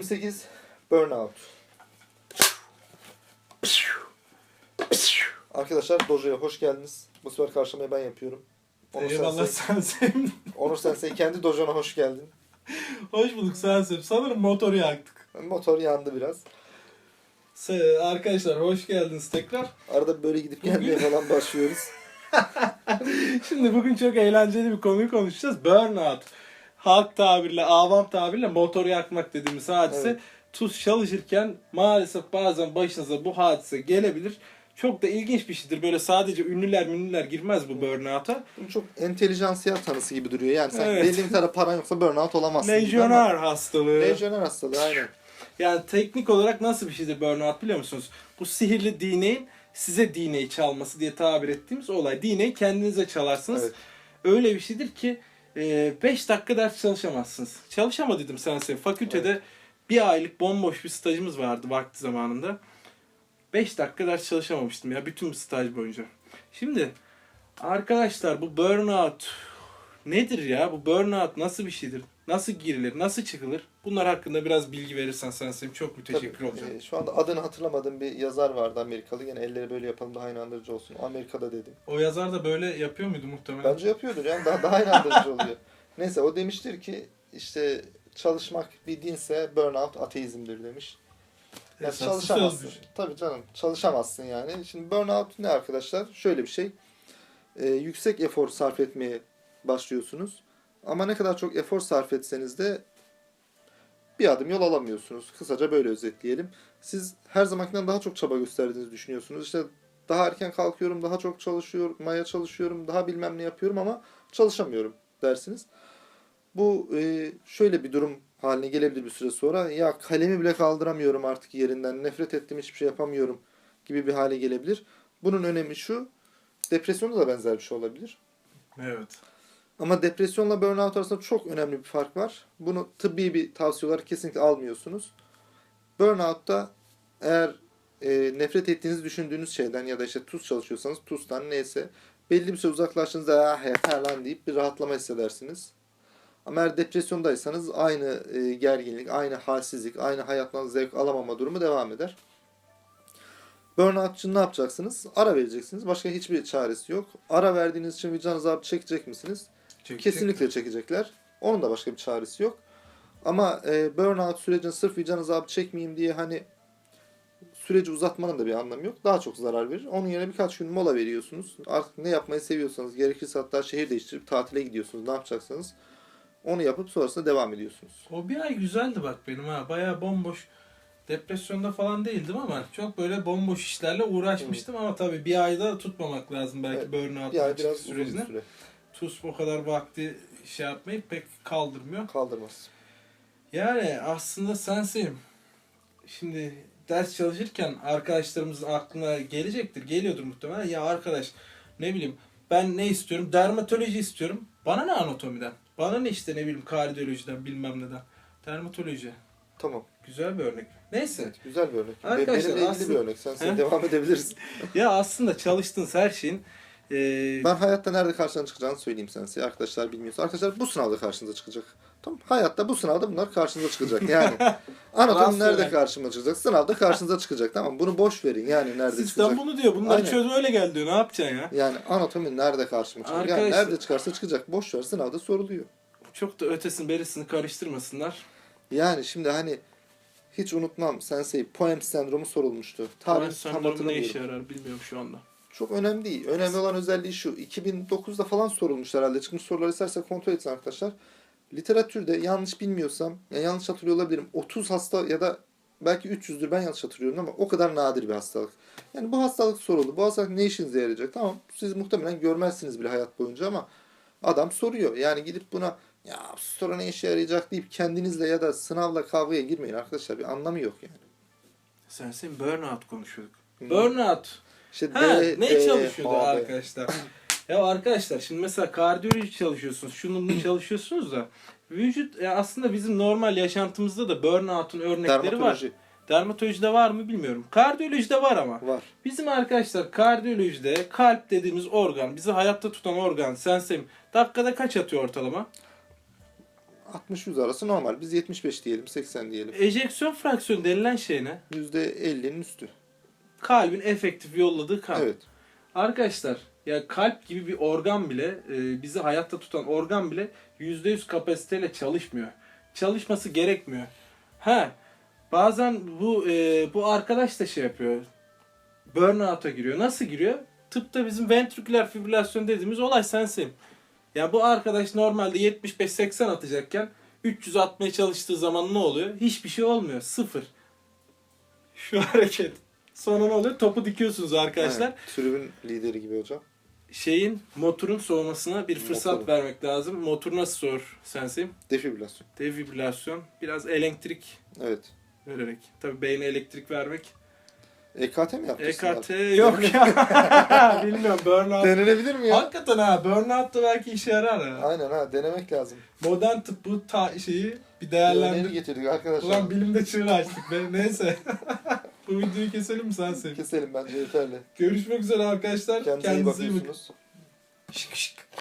28 Burnout. Arkadaşlar Dojo'ya hoş geldiniz. Bu sefer karşılamayı ben yapıyorum. Onur Eyvallah Sensei, Sensei. Onur Sensei kendi Dojo'na hoş geldin. Hoş bulduk Sensei. Sanırım motoru yaktık. Motor yandı biraz. Se- Arkadaşlar hoş geldiniz tekrar. Arada böyle gidip gelmeye falan başlıyoruz. Şimdi bugün çok eğlenceli bir konuyu konuşacağız. Burnout. Halk tabirle, avam tabirle motoru yakmak dediğimiz hadise. Evet. Tuz çalışırken maalesef bazen başınıza bu hadise gelebilir. Çok da ilginç bir şeydir. Böyle sadece ünlüler münlüler girmez bu burnout'a. Bu çok entelijansiya tanısı gibi duruyor. Yani sen Evet. belli bir tane paran yoksa burnout olamazsın. Lejyoner hastalığı. Lejyoner hastalığı aynen. Yani teknik olarak nasıl bir şeydir burnout biliyor musunuz? Bu sihirli değneğin size değneği çalması diye tabir ettiğimiz olay. Değneği kendinize çalarsınız. Evet. Öyle bir şeydir ki 5 dakika ders çalışamazsınız. Çalışama dedim sense. Fakültede bir aylık bomboş bir stajımız vardı vakti zamanında. 5 dakika ders çalışamamıştım ya bütün staj boyunca. Şimdi arkadaşlar bu burnout nedir ya? Bu burnout nasıl bir şeydir? Nasıl girilir? Nasıl çıkılır? Bunlar hakkında biraz bilgi verirsen Sensei'm çok müteşekkir Tabii, olacağım. e, şu anda adını hatırlamadığım bir yazar vardı Amerikalı. Yine elleri böyle yapalım daha inandırıcı olsun. Amerika'da dedim. O yazar da böyle yapıyor muydu muhtemelen? Bence yapıyordur yani daha, daha inandırıcı oluyor. Neyse o demiştir ki işte çalışmak bir dinse burnout ateizmdir demiş. Yani Esaslı çalışamazsın. sözmüş. Tabii canım çalışamazsın yani. Şimdi burnout ne arkadaşlar? Şöyle bir şey. Ee, yüksek efor sarf etmeye başlıyorsunuz. Ama ne kadar çok efor sarf etseniz de bir adım yol alamıyorsunuz. Kısaca böyle özetleyelim. Siz her zamankinden daha çok çaba gösterdiğinizi düşünüyorsunuz. İşte daha erken kalkıyorum, daha çok çalışıyorum, maya çalışıyorum, daha bilmem ne yapıyorum ama çalışamıyorum dersiniz. Bu e, şöyle bir durum haline gelebilir bir süre sonra. Ya kalemi bile kaldıramıyorum artık yerinden, nefret ettim hiçbir şey yapamıyorum gibi bir hale gelebilir. Bunun önemi şu, depresyonda da benzer bir şey olabilir. Evet. Ama depresyonla burnout arasında çok önemli bir fark var. Bunu tıbbi bir tavsiye olarak kesinlikle almıyorsunuz. Burnout'ta eğer e, nefret ettiğinizi düşündüğünüz şeyden ya da işte tuz çalışıyorsanız tuzdan neyse belli bir süre uzaklaştığınızda ah yeter lan deyip bir rahatlama hissedersiniz. Ama eğer depresyondaysanız aynı e, gerginlik, aynı halsizlik, aynı hayattan zevk alamama durumu devam eder. Burnout için ne yapacaksınız? Ara vereceksiniz. Başka hiçbir çaresi yok. Ara verdiğiniz için vicdan azabı çekecek misiniz? Çekecek. Kesinlikle çekecekler. Onun da başka bir çaresi yok. Ama e, burnout sürecini sırf vicdan azabı çekmeyeyim diye hani süreci uzatmanın da bir anlamı yok. Daha çok zarar verir. Onun yerine birkaç gün mola veriyorsunuz. Artık ne yapmayı seviyorsanız gerekirse hatta şehir değiştirip tatile gidiyorsunuz. Ne yapacaksanız onu yapıp sonrasında devam ediyorsunuz. O bir ay güzeldi bak benim ha. Bayağı bomboş. Depresyonda falan değildim ama çok böyle bomboş işlerle uğraşmıştım ama tabii bir ayda tutmamak lazım belki Evet, burnout Bir ay biraz uzun bir sürecini. süre. TUS o kadar vakti şey yapmayı pek kaldırmıyor. Kaldırmaz. Yani aslında senseyim. Şimdi ders çalışırken arkadaşlarımızın aklına gelecektir. Geliyordur muhtemelen. Ya arkadaş ne bileyim ben ne istiyorum? Dermatoloji istiyorum. Bana ne anatomiden? Bana ne işte ne bileyim kardiyolojiden bilmem neden. Dermatoloji. Tamam. Güzel bir örnek. Neyse. Evet, güzel bir örnek. Arkadaşlar, Benimle ilgili aslında- bir örnek. Sen, sen devam edebiliriz. Ya aslında çalıştığınız her şeyin eee, Ben hayatta nerede karşına çıkacağını söyleyeyim sana. size. Arkadaşlar bilmiyorsa. Arkadaşlar bu sınavda karşınıza çıkacak. Tamam. Hayatta bu sınavda bunlar karşınıza çıkacak. Yani anatomi nerede karşıma çıkacak? Sınavda karşınıza çıkacak. Tamam. Bunu boş verin. Yani nerede sistem çıkacak? bunu diyor. Bunları Aynen. çöz öyle gel diyor. Ne yapacaksın ya? Yani anatomi nerede karşıma çıkacak? Yani Arkadaşlar- nerede çıkarsa çıkacak. Boş ver. Sınavda soruluyor. Çok da ötesini berisini karıştırmasınlar. Yani şimdi hani hiç unutmam Sensei poem sendromu sorulmuştu. Tarih tam sendromu ne işe yarar bilmiyorum şu anda. Çok önemli değil. Önemli olan özelliği şu. 2009'da falan sorulmuş herhalde. Çıkmış sorular isterse kontrol etsin arkadaşlar. Literatürde yanlış bilmiyorsam, ya yanlış hatırlıyor olabilirim. 30 hasta ya da belki 300'dür ben yanlış hatırlıyorum ama o kadar nadir bir hastalık. Yani bu hastalık soruldu. Bu hastalık ne işinize yarayacak? Tamam siz muhtemelen görmezsiniz bile hayat boyunca ama adam soruyor. Yani gidip buna ya soru ne işe yarayacak deyip kendinizle ya da sınavla kavgaya girmeyin arkadaşlar. Bir anlamı yok yani. Sen sen burnout konuşuyorduk. Hmm. Burnout. İşte Ha, D, ne D, çalışıyordu H, B. arkadaşlar? ya arkadaşlar şimdi mesela kardiyoloji çalışıyorsunuz, şunu bunu çalışıyorsunuz da vücut ya aslında bizim normal yaşantımızda da burnout'un örnekleri var. Dermatoloji Dermatolojide var mı bilmiyorum. Kardiyolojide var ama. var. Bizim arkadaşlar kardiyolojide kalp dediğimiz organ, bizi hayatta tutan organ, sensem dakikada kaç atıyor ortalama? 60-100 arası normal. Biz 75 diyelim, 80 diyelim. Ejeksiyon fraksiyonu denilen şey ne? %50'nin üstü. Kalbin efektif yolladığı kan. Evet. Arkadaşlar ya kalp gibi bir organ bile e, bizi hayatta tutan organ bile %100 kapasiteyle çalışmıyor. Çalışması gerekmiyor. Ha bazen bu e, bu arkadaş da şey yapıyor. Burnout'a giriyor. Nasıl giriyor? Tıpta bizim ventriküler fibrilasyon dediğimiz olay sensin. Ya bu arkadaş normalde 75-80 atacakken 300 atmaya çalıştığı zaman ne oluyor? Hiçbir şey olmuyor. Sıfır. Şu hareket. Sonra ne oluyor? Topu dikiyorsunuz arkadaşlar Aynen. Tribün lideri gibi hocam. şeyin motorun soğumasına bir fırsat Motoru. vermek lazım. Motor nasıl soğur sensim? Defibrilasyon. Defibrilasyon. Biraz elektrik Evet. vererek. Tabii beyne elektrik vermek. EKT mi yaptırsın? EKT yok ya. Bilmiyorum burnout. Denenebilir mi ya? Hakikaten ha burnout da belki işe yarar ha. Aynen ha denemek lazım. Modern tıp bu ta şeyi bir Öneri değerlendir. getirdik arkadaşlar. Ulan bilimde çığır açtık be. Neyse. bu videoyu keselim mi sensin? Keselim bence yeterli. Görüşmek üzere arkadaşlar. Kendinize Kendinize iyi bakıyorsunuz. Şık şık.